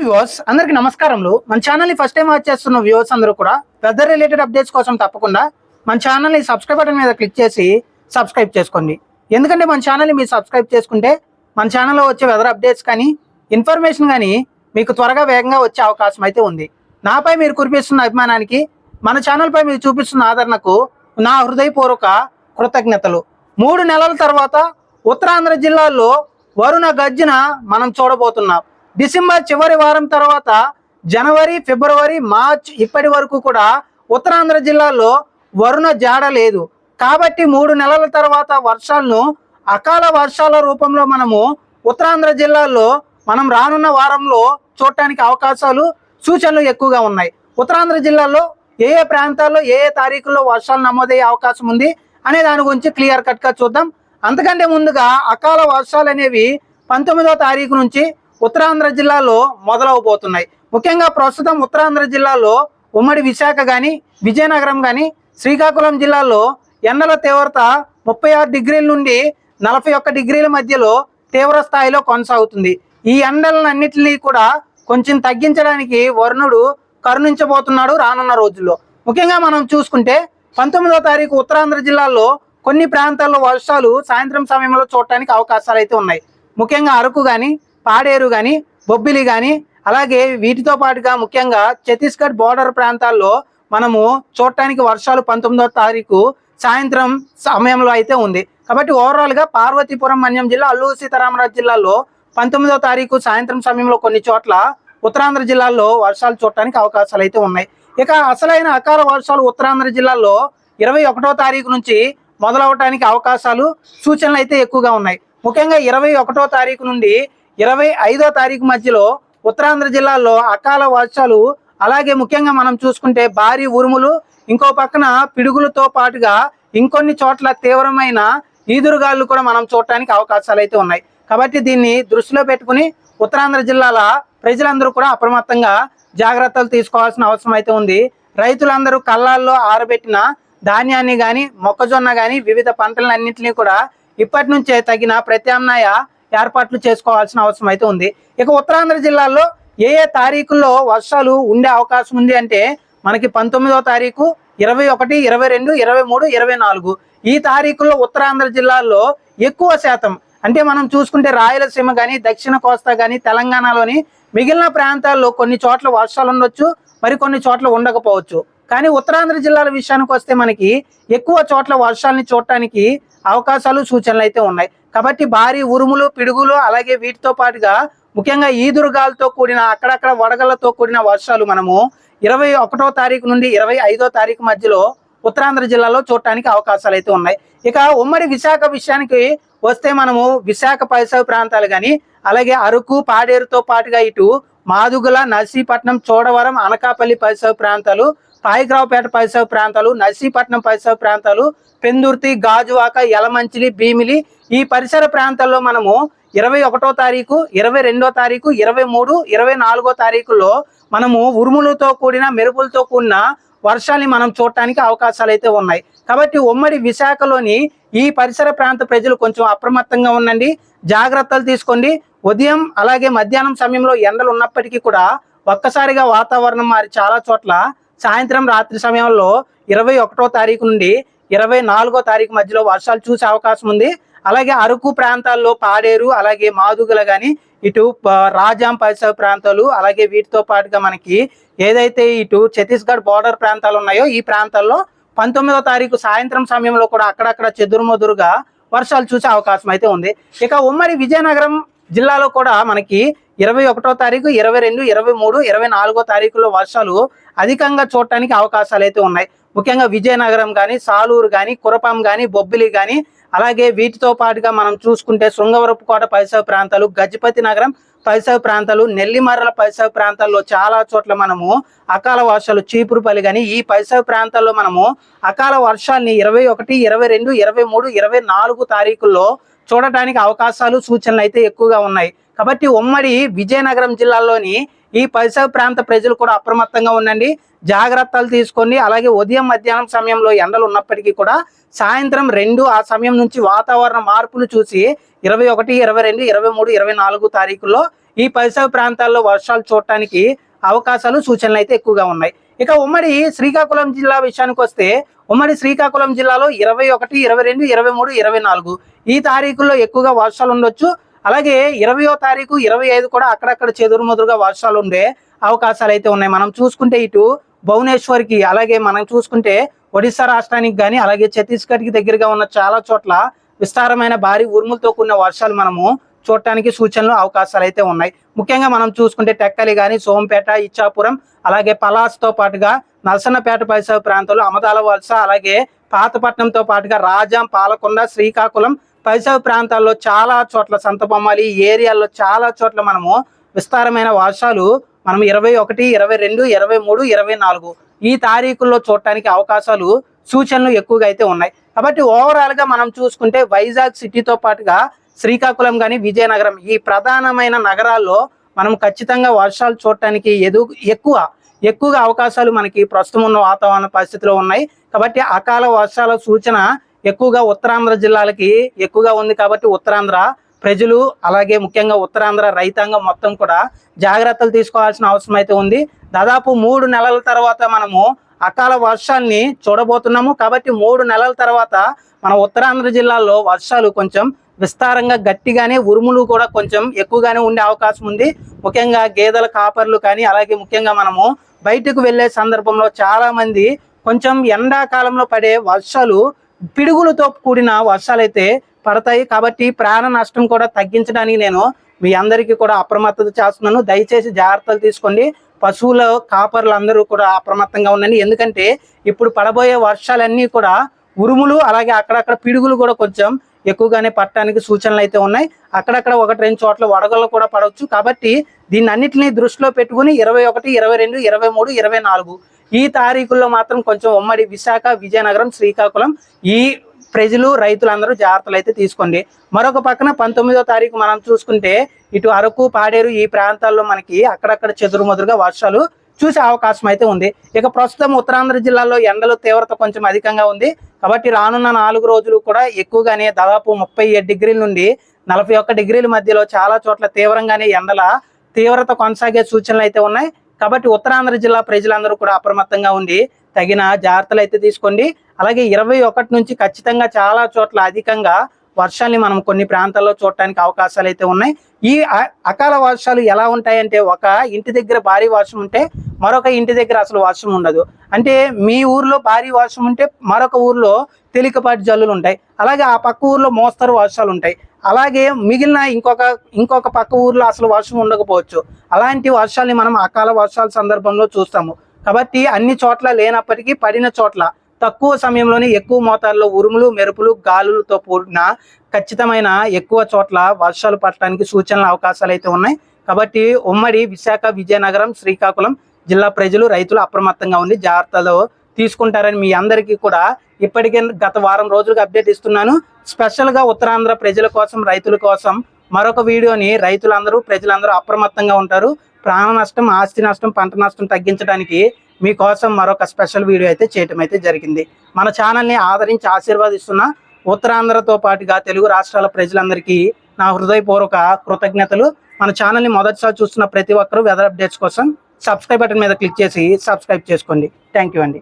Viewers అందరికి నమస్కారంలో మన ఛానల్ని ఫస్ట్ టైం వాచ్ చేస్తున్న వ్యూవర్స్ అందరూ కూడా వెదర్ రిలేటెడ్ అప్డేట్స్ కోసం తప్పకుండా మన ఛానల్ని సబ్స్క్రైబ్ బటన్ మీద క్లిక్ చేసి సబ్స్క్రైబ్ చేసుకోండి. ఎందుకంటే మన ఛానల్ని మీరు సబ్స్క్రైబ్ చేసుకుంటే మన ఛానల్లో వచ్చే వెదర్ అప్డేట్స్ కానీ ఇన్ఫర్మేషన్ కానీ మీకు త్వరగా వేగంగా వచ్చే అవకాశం అయితే ఉంది. నాపై మీరు కురిపిస్తున్న అభిమానానికి మన ఛానల్పై మీరు చూపిస్తున్న ఆదరణకు నా హృదయపూర్వక కృతజ్ఞతలు. మూడు నెలల తర్వాత ఉత్తరాంధ్ర జిల్లాల్లో వరుణ గర్జన మనం చూడబోతున్నాం. డిసెంబర్ చివరి వారం తర్వాత జనవరి ఫిబ్రవరి మార్చ్ ఇప్పటి వరకు కూడా ఉత్తరాంధ్ర జిల్లాలో వరుణ జాడ లేదు. కాబట్టి మూడు నెలల తర్వాత వర్షాలను అకాల వర్షాల రూపంలో మనము ఉత్తరాంధ్ర జిల్లాల్లో మనం రానున్న వారంలో చూడటానికి అవకాశాలు సూచనలు ఎక్కువగా ఉన్నాయి. ఉత్తరాంధ్ర జిల్లాలో ఏ ఏ ప్రాంతాల్లో ఏ ఏ తారీఖుల్లో వర్షాలు నమోదయ్యే అవకాశం ఉంది అనే దాని గురించి క్లియర్ కట్గా చూద్దాం. అంతకంటే ముందుగా అకాల వర్షాలు అనేవి పంతొమ్మిదో తారీఖు నుంచి ఉత్తరాంధ్ర జిల్లాలో మొదలవబోతున్నాయి. ముఖ్యంగా ప్రస్తుతం ఉత్తరాంధ్ర జిల్లాలో ఉమ్మడి విశాఖ కానీ విజయనగరం కానీ శ్రీకాకుళం జిల్లాలో ఎండల తీవ్రత ముప్పై ఆరు డిగ్రీల నుండి నలభై ఒక్క డిగ్రీల మధ్యలో తీవ్ర స్థాయిలో కొనసాగుతుంది. ఈ ఎండలన్నింటినీ కూడా కొంచెం తగ్గించడానికి వరుణుడు కరుణించబోతున్నాడు రానున్న రోజుల్లో. ముఖ్యంగా మనం చూసుకుంటే పంతొమ్మిదో తారీఖు ఉత్తరాంధ్ర జిల్లాలో కొన్ని ప్రాంతాల్లో వర్షాలు సాయంత్రం సమయంలో చూడటానికి అవకాశాలు అయితే ఉన్నాయి. ముఖ్యంగా అరకు కానీ పాడేరు కానీ బొబ్బిలి కానీ అలాగే వీటితో పాటుగా ముఖ్యంగా ఛత్తీస్గఢ్ బోర్డర్ ప్రాంతాల్లో మనము చూడటానికి వర్షాలు పంతొమ్మిదో తారీఖు సాయంత్రం సమయంలో అయితే ఉంది. కాబట్టి ఓవరాల్గా పార్వతీపురం మన్యం జిల్లా అల్లూరు సీతారామరాజు జిల్లాలో పంతొమ్మిదో తారీఖు సాయంత్రం సమయంలో కొన్ని చోట్ల ఉత్తరాంధ్ర జిల్లాల్లో వర్షాలు చూడటానికి అవకాశాలు అయితే ఉన్నాయి. ఇక అసలైన అకాల వర్షాలు ఉత్తరాంధ్ర జిల్లాలో ఇరవై ఒకటో తారీఖు నుంచి మొదలవటానికి అవకాశాలు సూచనలు అయితే ఎక్కువగా ఉన్నాయి. ముఖ్యంగా ఇరవై ఒకటో తారీఖు నుండి ఇరవై ఐదో తారీఖు మధ్యలో ఉత్తరాంధ్ర జిల్లాలో అకాల వర్షాలు అలాగే ముఖ్యంగా మనం చూసుకుంటే భారీ ఉరుములు ఇంకో పక్కన పిడుగులతో పాటుగా ఇంకొన్ని చోట్ల తీవ్రమైన ఈదురుగాలు కూడా మనం చూడటానికి అవకాశాలు అయితే ఉన్నాయి. కాబట్టి దీన్ని దృష్టిలో పెట్టుకుని ఉత్తరాంధ్ర జిల్లాల ప్రజలందరూ కూడా అప్రమత్తంగా జాగ్రత్తలు తీసుకోవాల్సిన అవసరం అయితే ఉంది. రైతులందరూ కళ్ళాల్లో ఆరబెట్టిన ధాన్యాన్ని కానీ మొక్కజొన్న కానీ వివిధ పంటలన్నింటినీ కూడా ఇప్పటి నుంచే తగిన ప్రత్యామ్నాయ ఏర్పాట్లు చేసుకోవాల్సిన అవసరం అయితే ఉంది. ఇక ఉత్తరాంధ్ర జిల్లాల్లో ఏ ఏ తారీఖుల్లో వర్షాలు ఉండే అవకాశం ఉంది అంటే మనకి పంతొమ్మిదో తారీఖు ఇరవై ఒకటి ఇరవై రెండు ఇరవై మూడు ఇరవై నాలుగు. ఈ తారీఖుల్లో ఉత్తరాంధ్ర జిల్లాల్లో ఎక్కువ శాతం అంటే మనం చూసుకుంటే రాయలసీమ కానీ దక్షిణ కోస్తా కానీ తెలంగాణలోని మిగిలిన ప్రాంతాల్లో కొన్ని చోట్ల వర్షాలు ఉండొచ్చు మరి కొన్ని చోట్ల ఉండకపోవచ్చు. కానీ ఉత్తరాంధ్ర జిల్లాల విషయానికి వస్తే మనకి ఎక్కువ చోట్ల వర్షాలని చూడటానికి అవకాశాలు సూచనలు అయితే ఉన్నాయి. కాబట్టి భారీ ఉరుములు పిడుగులు అలాగే వీటితో పాటుగా ముఖ్యంగా ఈదురుగాలతో కూడిన అక్కడక్కడ వడగళ్ళతో కూడిన వర్షాలు మనము ఇరవై ఒకటో తారీఖు నుండి ఇరవై ఐదో తారీఖు మధ్యలో ఉత్తరాంధ్ర జిల్లాలో చూడటానికి అవకాశాలు అయితే ఉన్నాయి. ఇక ఉమ్మడి విశాఖ విషయానికి వస్తే మనము విశాఖ పరిసర ప్రాంతాలు కానీ అలాగే అరకు పాడేరుతో పాటుగా ఇటు మాదుగుల నర్సీపట్నం చోడవరం అనకాపల్లి పరిసర ప్రాంతాలు పాయిగ్రావుపేట పరిసర ప్రాంతాలు నర్సీపట్నం పరిసర ప్రాంతాలు పెందుర్తి గాజువాక యలమంచిలి భీమిలి. ఈ పరిసర ప్రాంతాల్లో మనము ఇరవై ఒకటో తారీఖు ఇరవై రెండో తారీఖు ఇరవై మూడు ఇరవై నాలుగో తారీఖులో మనము ఉరుములతో కూడిన మెరుపులతో కూడిన వర్షాన్ని మనం చూడటానికి అవకాశాలు అయితే ఉన్నాయి. కాబట్టి ఉమ్మడి విశాఖలోని ఈ పరిసర ప్రాంత ప్రజలు కొంచెం అప్రమత్తంగా ఉండండి. జాగ్రత్తలు తీసుకోండి. ఉదయం అలాగే మధ్యాహ్నం సమయంలో ఎండలు ఉన్నప్పటికీ కూడా ఒక్కసారిగా వాతావరణం మారి చాలా చోట్ల సాయంత్రం రాత్రి సమయంలో ఇరవై ఒకటో తారీఖు నుండి ఇరవై నాలుగో తారీఖు మధ్యలో వర్షాలు చూసే అవకాశం ఉంది. అలాగే అరకు ప్రాంతాల్లో పాడేరు అలాగే మాదుగుల కానీ ఇటు రాజాం పరిసర ప్రాంతాలు అలాగే వీటితో పాటుగా మనకి ఏదైతే ఇటు ఛత్తీస్గఢ్ బార్డర్ ప్రాంతాలు ఉన్నాయో ఈ ప్రాంతాల్లో పంతొమ్మిదో తారీఖు సాయంత్రం సమయంలో కూడా అక్కడక్కడ చెదురుమదురుగా వర్షాలు చూసే అవకాశం అయితే ఉంది. ఇక ఉమ్మడి విజయనగరం జిల్లాలో కూడా మనకి ఇరవై ఒకటో తారీఖు ఇరవై రెండు ఇరవై మూడు ఇరవై నాలుగో తారీఖులో వర్షాలు అధికంగా చూడటానికి అవకాశాలు అయితే ఉన్నాయి. ముఖ్యంగా విజయనగరం కానీ సాలూరు కానీ కురపం కానీ బొబ్బిలి కానీ అలాగే వీటితో పాటుగా మనం చూసుకుంటే శృంగవరపుకోట పరిసర ప్రాంతాలు గజపతి నగరం పరిసర ప్రాంతాలు నెల్లిమర్రల పరిసర ప్రాంతాల్లో చాలా చోట్ల మనము అకాల వర్షాలు చీపురుపల్లి కానీ ఈ పరిసర ప్రాంతాల్లో మనము అకాల వర్షాల్ని ఇరవై ఒకటి ఇరవై రెండు ఇరవై మూడు ఇరవై నాలుగు తారీఖుల్లో చూడటానికి అవకాశాలు సూచనలు అయితే ఎక్కువగా ఉన్నాయి. కాబట్టి ఉమ్మడి విజయనగరం జిల్లాలోని ఈ పరిసర ప్రాంత ప్రజలు కూడా అప్రమత్తంగా ఉండండి. జాగ్రత్తలు తీసుకోండి. అలాగే ఉదయం మధ్యాహ్నం సమయంలో ఎండలు ఉన్నప్పటికీ కూడా సాయంత్రం రెండు ఆ సమయం నుంచి వాతావరణ మార్పులు చూసి ఇరవై ఒకటి ఇరవై రెండు ఇరవై మూడు ఇరవై నాలుగు తారీఖుల్లో ఈ పరిసర ప్రాంతాల్లో వర్షాలు చూడటానికి అవకాశాలు సూచనలు అయితే ఎక్కువగా ఉన్నాయి. ఇక ఉమ్మడి శ్రీకాకుళం జిల్లా విషయానికి వస్తే ఉమ్మడి శ్రీకాకుళం జిల్లాలో ఇరవై ఒకటి ఇరవై రెండు ఇరవై మూడు ఇరవై నాలుగు. ఈ తారీఖుల్లో ఎక్కువగా వర్షాలు ఉండొచ్చు. అలాగే ఇరవయో తారీఖు ఇరవై ఐదు కూడా అక్కడక్కడ చెదురుమదురుగా వర్షాలు ఉండే అవకాశాలు అయితే ఉన్నాయి. మనం చూసుకుంటే ఇటు భువనేశ్వర్కి అలాగే మనం చూసుకుంటే ఒడిశా రాష్ట్రానికి కానీ అలాగే ఛత్తీస్గఢ్కి దగ్గరగా ఉన్న చాలా చోట్ల విస్తారమైన భారీ ఉరుములతో కూడిన వర్షాలు మనము చూడటానికి సూచనలు అవకాశాలు అయితే ఉన్నాయి. ముఖ్యంగా మనం చూసుకుంటే టెక్కలి కానీ సోంపేట ఇచ్చాపురం అలాగే పలాస్తో పాటుగా నరసన్నపేట పరిసర ప్రాంతాలు అమదాల వలస అలాగే పాతపట్నంతో పాటుగా రాజాం పాలకొండ శ్రీకాకుళం పరిసర ప్రాంతాల్లో చాలా చోట్ల సంతబొమ్మాలి. ఈ ఏరియాల్లో చాలా చోట్ల మనము విస్తారమైన వర్షాలు మనం ఇరవై ఒకటి ఇరవై రెండు ఇరవై మూడు ఇరవై నాలుగు ఈ తారీఖుల్లో చూడటానికి అవకాశాలు సూచనలు ఎక్కువగా అయితే ఉన్నాయి. కాబట్టి ఓవరాల్గా మనం చూసుకుంటే వైజాగ్ సిటీతో పాటుగా శ్రీకాకుళం కానీ విజయనగరం ఈ ప్రధానమైన నగరాల్లో మనం ఖచ్చితంగా వర్షాలు చూడటానికి ఎదు ఎక్కువ ఎక్కువగా అవకాశాలు మనకి ప్రస్తుతం ఉన్న వాతావరణ పరిస్థితిలో ఉన్నాయి. కాబట్టి అకాల వర్షాల సూచన ఎక్కువగా ఉత్తరాంధ్ర జిల్లాలకి ఎక్కువగా ఉంది కాబట్టి ఉత్తరాంధ్ర ప్రజలు అలాగే ముఖ్యంగా ఉత్తరాంధ్ర రైతాంగం మొత్తం కూడా జాగ్రత్తలు తీసుకోవాల్సిన అవసరం అయితే ఉంది. దాదాపు మూడు నెలల తర్వాత మనము అకాల వర్షాన్ని చూడబోతున్నాము. కాబట్టి మూడు నెలల తర్వాత మన ఉత్తరాంధ్ర జిల్లాలో వర్షాలు కొంచెం విస్తారంగా గట్టిగానే ఉరుములు కూడా కొంచెం ఎక్కువగానే ఉండే అవకాశం ఉంది. ముఖ్యంగా గేదెల కాపర్లు కానీ అలాగే ముఖ్యంగా మనము బయటకు వెళ్ళే సందర్భంలో చాలా మంది కొంచెం ఎండాకాలంలో పడే వర్షాలు పిడుగులతో కూడిన వర్షాలు అయితే పడతాయి. కాబట్టి ప్రాణ నష్టం కూడా తగ్గించడానికి నేను మీ అందరికీ కూడా అప్రమత్తత చేస్తున్నాను. దయచేసి జాగ్రత్తలు తీసుకోండి. పశువుల కాపర్లు అందరూ కూడా అప్రమత్తంగా ఉండండి. ఎందుకంటే ఇప్పుడు పడబోయే వర్షాలన్నీ కూడా ఉరుములు అలాగే అక్కడక్కడ పిడుగులు కూడా కొంచెం ఎక్కువగానే పట్టడానికి సూచనలు అయితే ఉన్నాయి. అక్కడక్కడ ఒకటి రెండు చోట్ల వడగళ్ళు కూడా పడవచ్చు. కాబట్టి దీన్ని అన్నింటినీ దృష్టిలో పెట్టుకుని ఇరవై ఒకటి ఇరవై రెండు ఇరవై మూడు ఇరవై నాలుగు ఈ తారీఖుల్లో మాత్రం కొంచెం ఉమ్మడి విశాఖ విజయనగరం శ్రీకాకుళం ఈ ప్రజలు రైతులందరూ జాగ్రత్తలు అయితే తీసుకోండి. మరొక పక్కన పంతొమ్మిదో తారీఖు మనం చూసుకుంటే ఇటు అరకు పాడేరు ఈ ప్రాంతాల్లో మనకి అక్కడక్కడ చెదురుమదురుగా వర్షాలు చూసే అవకాశం అయితే ఉంది. ఇక ప్రస్తుతం ఉత్తరాంధ్ర జిల్లాలో ఎండల తీవ్రత కొంచెం అధికంగా ఉంది. కాబట్టి రానున్న నాలుగు రోజులు కూడా ఎక్కువగానే దాదాపు ముప్పై ఏడు డిగ్రీల నుండి నలభై ఒక్క డిగ్రీల మధ్యలో చాలా చోట్ల తీవ్రంగానే ఎండల తీవ్రత కొనసాగే సూచనలు అయితే ఉన్నాయి. కాబట్టి ఉత్తరాంధ్ర జిల్లా ప్రజలందరూ కూడా అప్రమత్తంగా ఉండి తగిన జాగ్రత్తలు అయితే తీసుకోండి. అలాగే ఇరవై ఒకటి నుంచి ఖచ్చితంగా చాలా చోట్ల అధికంగా వర్షాల్ని మనం కొన్ని ప్రాంతాల్లో చూడటానికి అవకాశాలు అయితే ఉన్నాయి. ఈ అకాల వర్షాలు ఎలా ఉంటాయంటే ఒక ఇంటి దగ్గర భారీ వర్షం ఉంటే మరొక ఇంటి దగ్గర అసలు వర్షం ఉండదు. అంటే మీ ఊర్లో భారీ వర్షం ఉంటే మరొక ఊర్లో తేలికపాటి జల్లులు ఉంటాయి. అలాగే ఆ పక్క ఊర్లో మోస్తరు వర్షాలు ఉంటాయి. అలాగే మిగిలిన ఇంకొక ఇంకొక పక్క ఊర్లో అసలు వర్షం ఉండకపోవచ్చు. అలాంటి వర్షాల్ని మనం అకాల వర్షాల సందర్భంలో చూస్తాము. కాబట్టి అన్ని చోట్ల లేనప్పటికీ పడిన చోట్ల తక్కువ సమయంలోనే ఎక్కువ మోతాదులో ఉరుములు మెరుపులు గాలులతో కూడిన ఖచ్చితమైన ఎక్కువ చోట్ల వర్షాలు పడటానికి సూచనల అవకాశాలు అయితే ఉన్నాయి. కాబట్టి ఉమ్మడి విశాఖ విజయనగరం శ్రీకాకుళం జిల్లా ప్రజలు రైతులు అప్రమత్తంగా ఉండి జాగ్రత్తలు తీసుకుంటారని మీ అందరికీ కూడా ఇప్పటికే గత వారం రోజులుగా అప్డేట్ ఇస్తున్నాను. స్పెషల్గా ఉత్తరాంధ్ర ప్రజల కోసం రైతుల కోసం మరొక వీడియోని రైతులందరూ ప్రజలందరూ అప్రమత్తంగా ఉంటారు. ప్రాణ నష్టం ఆస్తి నష్టం పంట నష్టం తగ్గించడానికి మీకోసం మరొక స్పెషల్ వీడియో అయితే చేయటం అయితే జరిగింది. మన ఛానల్ని ఆదరించి ఆశీర్వాదిస్తున్న ఉత్తరాంధ్రతో పాటుగా తెలుగు రాష్ట్రాల ప్రజలందరికీ నా హృదయపూర్వక కృతజ్ఞతలు. మన ఛానల్ని మొదటిసారి చూస్తున్న ప్రతి ఒక్కరూ వెదర్ అప్డేట్స్ కోసం సబ్స్క్రైబ్ బటన్ మీద క్లిక్ చేసి సబ్స్క్రైబ్ చేసుకోండి. థ్యాంక్ యూ అండి.